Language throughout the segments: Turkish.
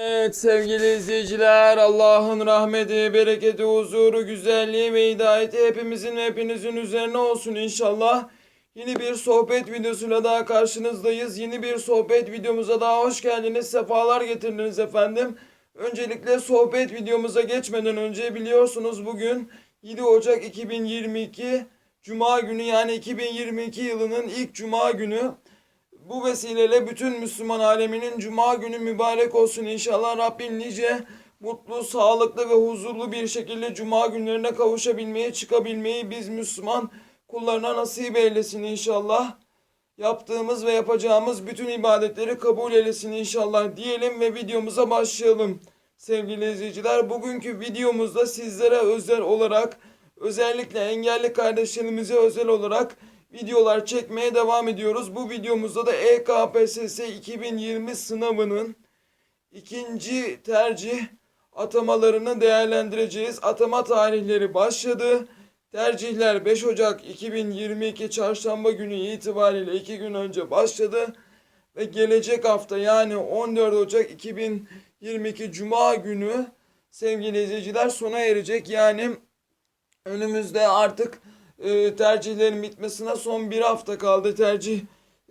Evet sevgili izleyiciler Allah'ın rahmeti, bereketi, huzuru, güzelliği ve hidayeti hepimizin ve hepinizin üzerine olsun inşallah. Yeni bir sohbet videosuyla daha karşınızdayız. Yeni bir sohbet videomuza daha hoş geldiniz. Sefalar getirdiniz efendim. Öncelikle sohbet videomuza geçmeden önce biliyorsunuz bugün 7 Ocak 2022 Cuma günü yani 2022 yılının ilk Cuma günü. Bu vesileyle bütün Müslüman aleminin Cuma günü mübarek olsun inşallah. Rabbim nice mutlu, sağlıklı ve huzurlu bir şekilde Cuma günlerine kavuşabilmeyi, çıkabilmeyi biz Müslüman kullarına nasip eylesin inşallah. Yaptığımız ve yapacağımız bütün ibadetleri kabul eylesin inşallah diyelim ve videomuza başlayalım. Sevgili izleyiciler bugünkü videomuzda sizlere özel olarak özellikle engelli kardeşlerimize özel olarak videolar çekmeye devam ediyoruz. Bu videomuzda da EKPSS 2020 sınavının ikinci tercih atamalarını değerlendireceğiz. Atama tarihleri başladı. Tercihler 5 Ocak 2022 çarşamba günü itibariyle 2 gün önce başladı. Ve gelecek hafta yani 14 Ocak 2022 Cuma günü sevgili izleyiciler sona erecek. Yani önümüzde artık e, tercihlerin bitmesine son bir hafta kaldı. Tercih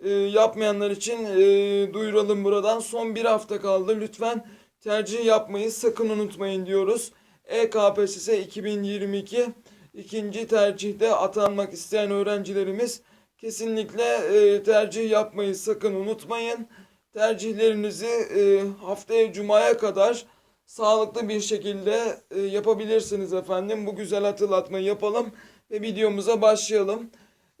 e, yapmayanlar için e, duyuralım buradan. Son bir hafta kaldı. Lütfen tercih yapmayı sakın unutmayın diyoruz. EKPSS 2022 ikinci tercihte atanmak isteyen öğrencilerimiz kesinlikle e, tercih yapmayı sakın unutmayın. Tercihlerinizi e, haftaya Cuma'ya kadar sağlıklı bir şekilde e, yapabilirsiniz efendim. Bu güzel hatırlatmayı yapalım ve videomuza başlayalım.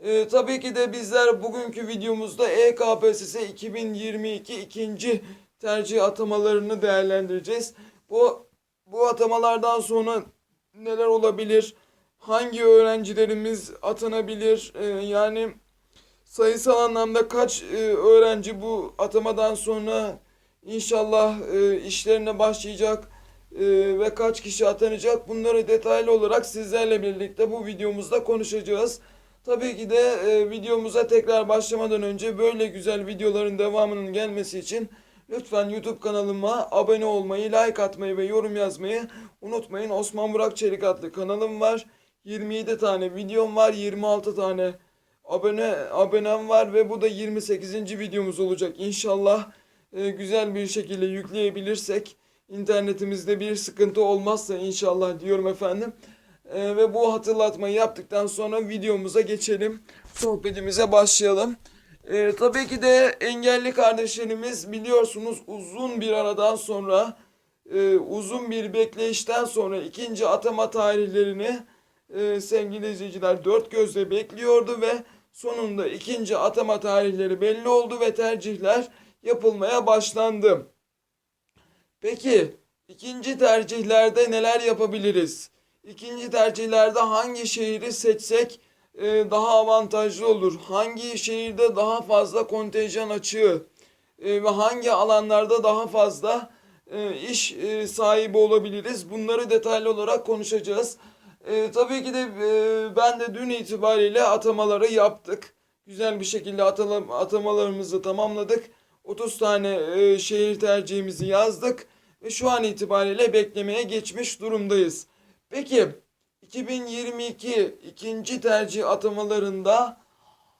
E, tabii ki de bizler bugünkü videomuzda EKPSS 2022 ikinci tercih atamalarını değerlendireceğiz. Bu bu atamalardan sonra neler olabilir? Hangi öğrencilerimiz atanabilir? E, yani sayısal anlamda kaç e, öğrenci bu atamadan sonra inşallah e, işlerine başlayacak ve kaç kişi atanacak bunları detaylı olarak sizlerle birlikte bu videomuzda konuşacağız. Tabii ki de e, videomuza tekrar başlamadan önce böyle güzel videoların devamının gelmesi için lütfen YouTube kanalıma abone olmayı, like atmayı ve yorum yazmayı unutmayın. Osman Burak Çelik adlı kanalım var. 27 tane videom var, 26 tane abone abonem var ve bu da 28. videomuz olacak. İnşallah e, güzel bir şekilde yükleyebilirsek internetimizde bir sıkıntı olmazsa inşallah diyorum efendim. E, ve bu hatırlatmayı yaptıktan sonra videomuza geçelim. Sohbetimize başlayalım. E, tabii ki de engelli kardeşlerimiz biliyorsunuz uzun bir aradan sonra e, uzun bir bekleyişten sonra ikinci atama tarihlerini e, sevgili izleyiciler dört gözle bekliyordu ve sonunda ikinci atama tarihleri belli oldu ve tercihler yapılmaya başlandı. Peki ikinci tercihlerde neler yapabiliriz? İkinci tercihlerde hangi şehri seçsek e, daha avantajlı olur? Hangi şehirde daha fazla kontenjan açığı e, ve hangi alanlarda daha fazla e, iş e, sahibi olabiliriz? Bunları detaylı olarak konuşacağız. E, tabii ki de e, ben de dün itibariyle atamaları yaptık. Güzel bir şekilde atala- atamalarımızı tamamladık. 30 tane e, şehir tercihimizi yazdık ve şu an itibariyle beklemeye geçmiş durumdayız. Peki 2022 ikinci tercih atamalarında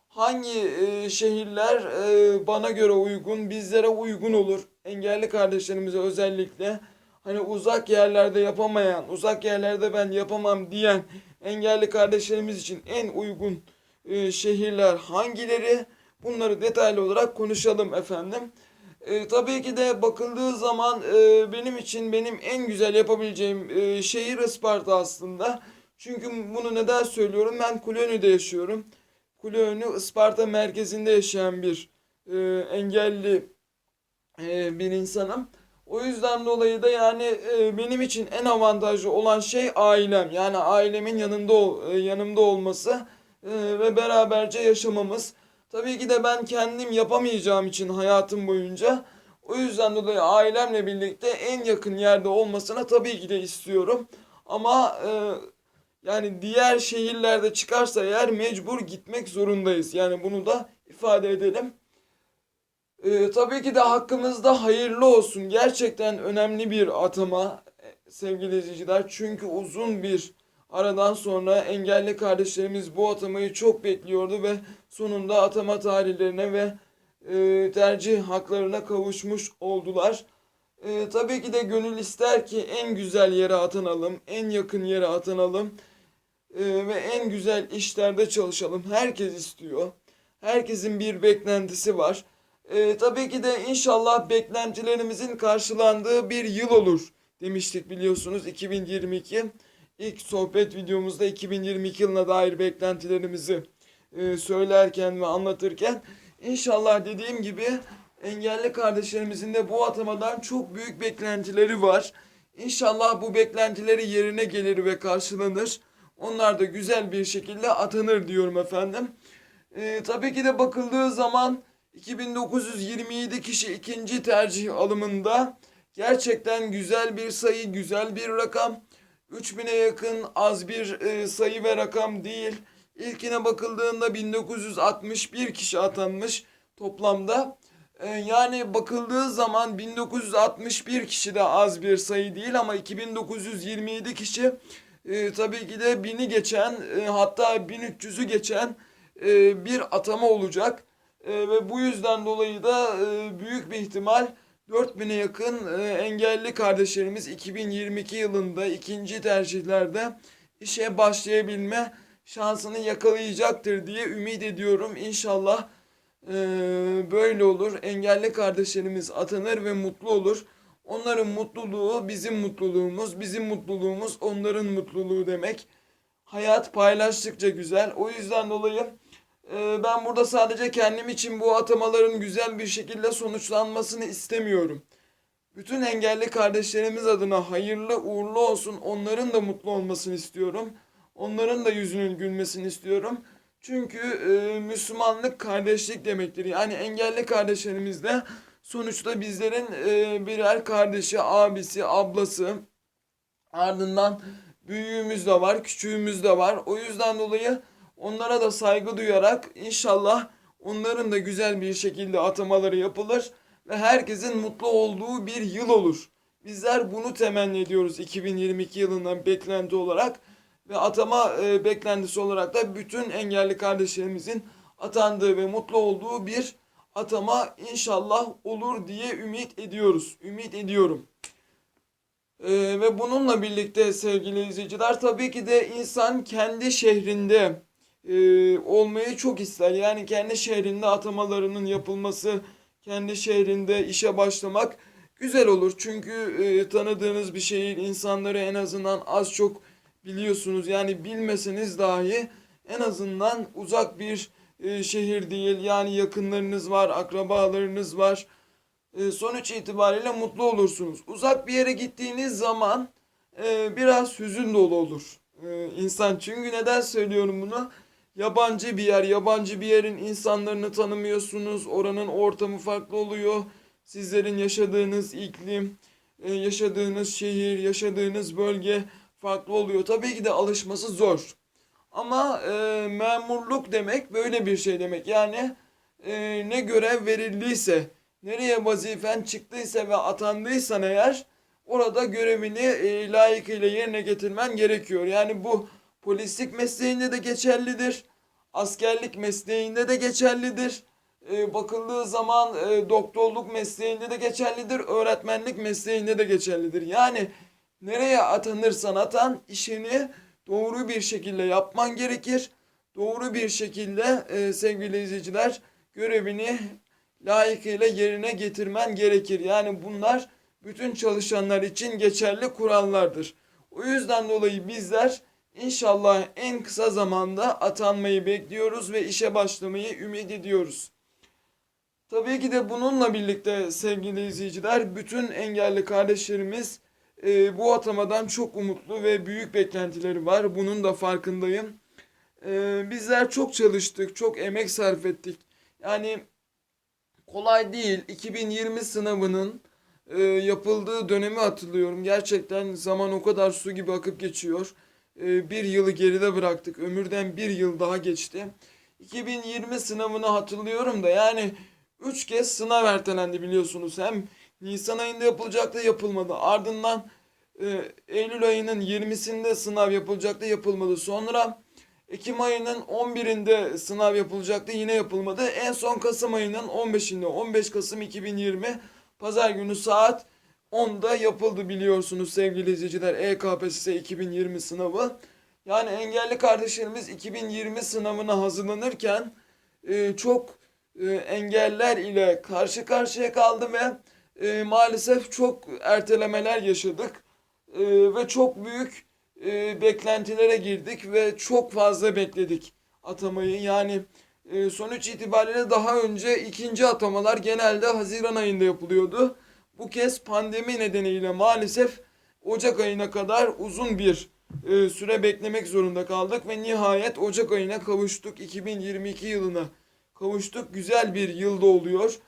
hangi e, şehirler e, bana göre uygun, bizlere uygun olur? Engelli kardeşlerimize özellikle hani uzak yerlerde yapamayan, uzak yerlerde ben yapamam diyen engelli kardeşlerimiz için en uygun e, şehirler hangileri? Bunları detaylı olarak konuşalım efendim. E, tabii ki de bakıldığı zaman e, benim için benim en güzel yapabileceğim e, şehir Isparta aslında. Çünkü bunu neden söylüyorum? Ben Kulönü'de yaşıyorum. Kulönü Isparta merkezinde yaşayan bir e, engelli e, bir insanım. O yüzden dolayı da yani e, benim için en avantajlı olan şey ailem. Yani ailemin yanında e, yanımda olması e, ve beraberce yaşamamız. Tabii ki de ben kendim yapamayacağım için hayatım boyunca o yüzden dolayı ailemle birlikte en yakın yerde olmasını tabii ki de istiyorum. Ama e, yani diğer şehirlerde çıkarsa eğer mecbur gitmek zorundayız. Yani bunu da ifade edelim. Ee, tabii ki de hakkımızda hayırlı olsun. Gerçekten önemli bir atama e, sevgili izleyiciler. Çünkü uzun bir aradan sonra engelli kardeşlerimiz bu atamayı çok bekliyordu ve sonunda atama tarihlerine ve e, tercih haklarına kavuşmuş oldular. E, tabii ki de gönül ister ki en güzel yere atanalım, en yakın yere atanalım e, ve en güzel işlerde çalışalım. Herkes istiyor. Herkesin bir beklentisi var. E, tabii ki de inşallah beklentilerimizin karşılandığı bir yıl olur demiştik biliyorsunuz 2022. İlk sohbet videomuzda 2022 yılına dair beklentilerimizi e, söylerken ve anlatırken inşallah dediğim gibi engelli kardeşlerimizin de bu atamadan çok büyük beklentileri var. İnşallah bu beklentileri yerine gelir ve karşılanır. Onlar da güzel bir şekilde atanır diyorum efendim. Ee, tabii ki de bakıldığı zaman 2927 kişi ikinci tercih alımında gerçekten güzel bir sayı, güzel bir rakam. 3000'e yakın az bir e, sayı ve rakam değil. İlkine bakıldığında 1961 kişi atanmış toplamda. E, yani bakıldığı zaman 1961 kişi de az bir sayı değil ama 2927 kişi e, tabii ki de 1000'i geçen e, hatta 1300'ü geçen e, bir atama olacak. E, ve bu yüzden dolayı da e, büyük bir ihtimal 4000'e yakın e, engelli kardeşlerimiz 2022 yılında ikinci tercihlerde işe başlayabilme şansını yakalayacaktır diye ümit ediyorum. İnşallah e, böyle olur. Engelli kardeşlerimiz atanır ve mutlu olur. Onların mutluluğu bizim mutluluğumuz, bizim mutluluğumuz onların mutluluğu demek. Hayat paylaştıkça güzel. O yüzden dolayı ee, ben burada sadece kendim için bu atamaların güzel bir şekilde sonuçlanmasını istemiyorum. Bütün engelli kardeşlerimiz adına hayırlı uğurlu olsun. Onların da mutlu olmasını istiyorum. Onların da yüzünün gülmesini istiyorum. Çünkü e, Müslümanlık kardeşlik demektir. Yani engelli kardeşlerimiz de sonuçta bizlerin e, birer kardeşi, abisi, ablası. Ardından büyüğümüz de var, küçüğümüz de var. O yüzden dolayı Onlara da saygı duyarak inşallah onların da güzel bir şekilde atamaları yapılır ve herkesin mutlu olduğu bir yıl olur. Bizler bunu temenni ediyoruz 2022 yılından beklenti olarak ve atama e, beklentisi olarak da bütün engelli kardeşlerimizin atandığı ve mutlu olduğu bir atama inşallah olur diye ümit ediyoruz. Ümit ediyorum. Ee, ve bununla birlikte sevgili izleyiciler tabii ki de insan kendi şehrinde e, olmayı çok ister. Yani kendi şehrinde atamalarının yapılması, kendi şehrinde işe başlamak güzel olur. Çünkü e, tanıdığınız bir şehir insanları en azından az çok biliyorsunuz. Yani bilmeseniz dahi en azından uzak bir e, şehir değil. Yani yakınlarınız var, akrabalarınız var. E, sonuç itibariyle mutlu olursunuz. Uzak bir yere gittiğiniz zaman e, biraz hüzün dolu olur. E, insan çünkü neden söylüyorum bunu? Yabancı bir yer, yabancı bir yerin insanlarını tanımıyorsunuz. Oranın ortamı farklı oluyor. Sizlerin yaşadığınız iklim, e, yaşadığınız şehir, yaşadığınız bölge farklı oluyor. Tabii ki de alışması zor. Ama e, memurluk demek böyle bir şey demek. Yani e, ne görev verildiyse, nereye vazifen çıktıysa ve atandıysan eğer orada görevini e, layıkıyla yerine getirmen gerekiyor. Yani bu Polislik mesleğinde de geçerlidir. Askerlik mesleğinde de geçerlidir. E, bakıldığı zaman e, doktorluk mesleğinde de geçerlidir. Öğretmenlik mesleğinde de geçerlidir. Yani nereye atanırsan atan işini doğru bir şekilde yapman gerekir. Doğru bir şekilde e, sevgili izleyiciler görevini layıkıyla yerine getirmen gerekir. Yani bunlar bütün çalışanlar için geçerli kurallardır. O yüzden dolayı bizler İnşallah en kısa zamanda atanmayı bekliyoruz ve işe başlamayı ümit ediyoruz. Tabii ki de bununla birlikte sevgili izleyiciler bütün engelli kardeşlerimiz e, bu atamadan çok umutlu ve büyük beklentileri var. Bunun da farkındayım. E, bizler çok çalıştık, çok emek sarf ettik. Yani kolay değil. 2020 sınavının e, yapıldığı dönemi hatırlıyorum. Gerçekten zaman o kadar su gibi akıp geçiyor. Ee, bir yılı geride bıraktık. Ömürden bir yıl daha geçti. 2020 sınavını hatırlıyorum da yani 3 kez sınav ertelendi biliyorsunuz. Hem Nisan ayında yapılacaktı yapılmadı. Ardından e, Eylül ayının 20'sinde sınav yapılacaktı yapılmadı. Sonra Ekim ayının 11'inde sınav yapılacaktı yine yapılmadı. En son Kasım ayının 15'inde 15 Kasım 2020 Pazar günü saat 10'da yapıldı biliyorsunuz sevgili izleyiciler EKPSS 2020 sınavı. Yani engelli kardeşlerimiz 2020 sınavına hazırlanırken e, çok e, engeller ile karşı karşıya kaldı ve e, maalesef çok ertelemeler yaşadık. E, ve çok büyük e, beklentilere girdik ve çok fazla bekledik atamayı. Yani e, sonuç itibariyle daha önce ikinci atamalar genelde Haziran ayında yapılıyordu. Bu kez pandemi nedeniyle maalesef Ocak ayına kadar uzun bir e, süre beklemek zorunda kaldık ve nihayet Ocak ayına kavuştuk. 2022 yılına kavuştuk. Güzel bir yılda oluyor.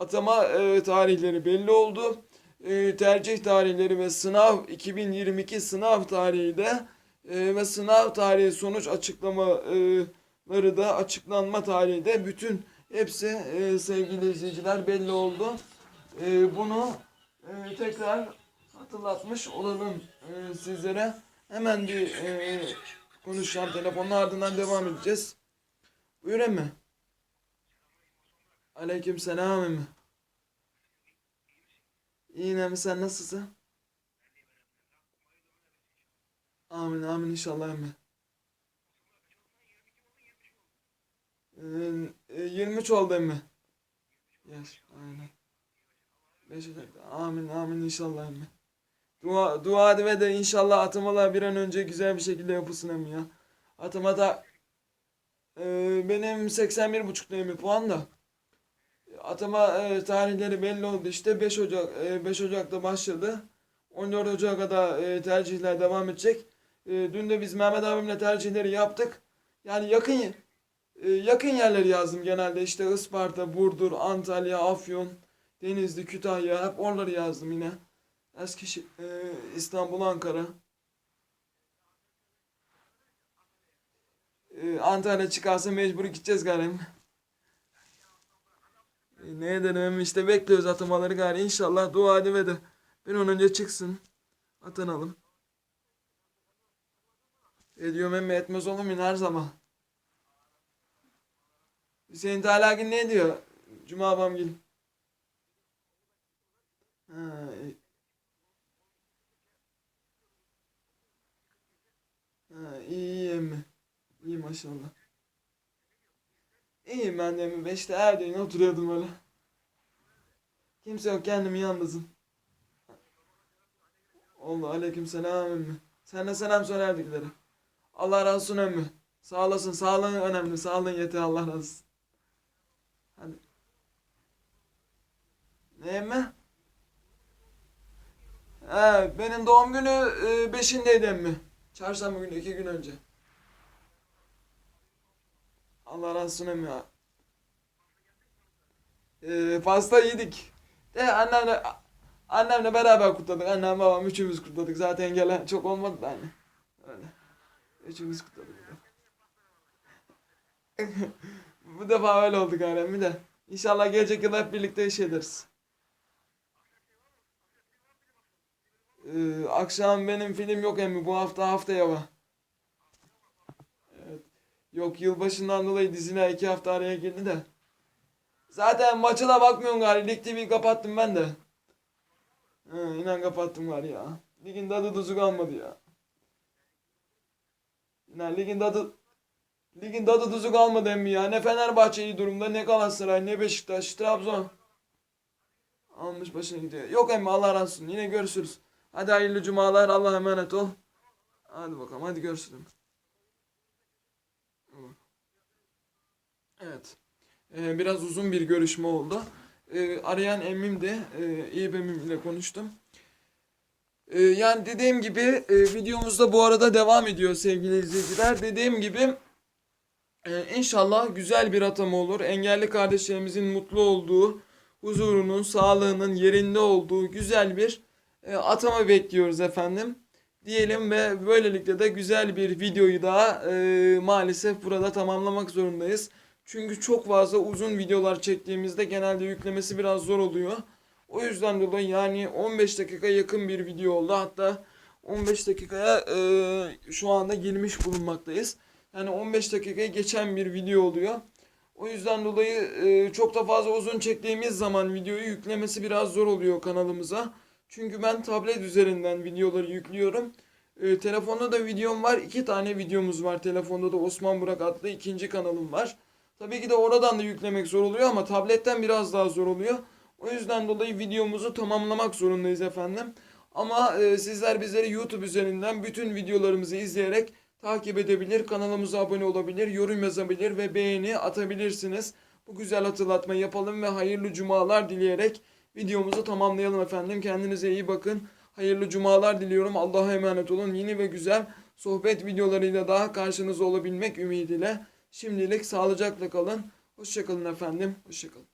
Atama e, tarihleri belli oldu. E, tercih tarihleri ve sınav 2022 sınav tarihi de e, ve sınav tarihi sonuç açıklamaları da açıklanma tarihi de bütün hepsi e, sevgili izleyiciler belli oldu. E, bunu e, tekrar hatırlatmış olalım e, sizlere. Hemen bir e, konuşacağım telefonun ardından devam edeceğiz. Buyur emmi. Aleyküm selam emmi. İyiyim emmi sen nasılsın? Amin amin inşallah emmi. Ee, e, 23 oldu emmi. Yaş aynen. 5 Ocak'ta. Amin amin inşallah emmi. Dua, dua ve de inşallah atamalar bir an önce güzel bir şekilde yapılsın emmi ya. Atamada e, benim 81.5'ta emmi puan da. Atama e, tarihleri belli oldu işte 5 Ocak e, 5 Ocak'ta başladı. 14 Ocak'a da e, tercihler devam edecek. E, dün de biz Mehmet abimle tercihleri yaptık. Yani yakın e, yakın yerleri yazdım genelde işte Isparta, Burdur, Antalya, Afyon, Denizli, Kütahya hep oraları yazdım yine. Eskişehir, e, İstanbul, Ankara. E, Antalya çıkarsa mecbur gideceğiz galiba. E, ne edelim işte bekliyoruz atamaları gari inşallah dua edin ve de bir an önce çıksın atanalım. Ediyorum emmi etmez olur muyum her zaman. Hüseyin Teala Gün ne diyor? Cuma Bamgil. Ha, iyi. Ha, iyi iyi maşallah. İyiyim ben de emmi. Beşte Erdoğan'a oturuyordum öyle. Kimse yok kendimi yalnızım. Allah aleyküm selam emmi. Sen de selam söylerdikleri. Allah razı olsun emmi. Sağ olasın. Sağlığın önemli. Sağlığın yeter. Allah razı olsun. Hadi. Ne emmi? He, benim doğum günü e, beşindeydi emmi. Çarşamba günü iki gün önce. Allah razı olsun emmi ya. E, pasta yedik. De annemle annemle beraber kutladık. Annem babam üçümüz kutladık. Zaten gelen çok olmadı da hani. Öyle. Üçümüz kutladık. Bu defa öyle oldu galiba de. İnşallah gelecek yıl hep birlikte iş ederiz. Ee, akşam benim film yok emmi. Bu hafta haftaya var. Evet. Yok yılbaşından dolayı diziler iki hafta araya girdi de. Zaten maça da bakmıyorum galiba. Lig TV'yi kapattım ben de. Hı, inan kapattım galiba ya. Ligin tadı tuzu kalmadı ya. İnan ligin tadı ligin tadı tuzu kalmadı emmi ya. Ne Fenerbahçe iyi durumda ne Galatasaray ne Beşiktaş Trabzon. Almış başına gidiyor. Yok emmi Allah razı olsun. Yine görüşürüz. Hadi hayırlı cumalar. Allah'a emanet ol. Hadi bakalım. Hadi görüşürüz. Evet. Ee, biraz uzun bir görüşme oldu. Ee, arayan emmim de e, emmim ile konuştum. Ee, yani dediğim gibi e, videomuzda bu arada devam ediyor sevgili izleyiciler. Dediğim gibi e, inşallah güzel bir atama olur. Engelli kardeşlerimizin mutlu olduğu, huzurunun, sağlığının yerinde olduğu güzel bir atama bekliyoruz efendim. Diyelim ve böylelikle de güzel bir videoyu daha e, maalesef burada tamamlamak zorundayız. Çünkü çok fazla uzun videolar çektiğimizde genelde yüklemesi biraz zor oluyor. O yüzden dolayı yani 15 dakika yakın bir video oldu. Hatta 15 dakikaya e, şu anda girmiş bulunmaktayız. Yani 15 dakikayı geçen bir video oluyor. O yüzden dolayı e, çok da fazla uzun çektiğimiz zaman videoyu yüklemesi biraz zor oluyor kanalımıza. Çünkü ben tablet üzerinden videoları yüklüyorum. E, telefonda da videom var. iki tane videomuz var. Telefonda da Osman Burak adlı ikinci kanalım var. Tabii ki de oradan da yüklemek zor oluyor ama tabletten biraz daha zor oluyor. O yüzden dolayı videomuzu tamamlamak zorundayız efendim. Ama e, sizler bizleri YouTube üzerinden bütün videolarımızı izleyerek takip edebilir, kanalımıza abone olabilir, yorum yazabilir ve beğeni atabilirsiniz. Bu güzel hatırlatmayı yapalım ve hayırlı cumalar dileyerek videomuzu tamamlayalım efendim. Kendinize iyi bakın. Hayırlı cumalar diliyorum. Allah'a emanet olun. Yeni ve güzel sohbet videolarıyla daha karşınızda olabilmek ümidiyle. Şimdilik sağlıcakla kalın. Hoşçakalın efendim. Hoşçakalın.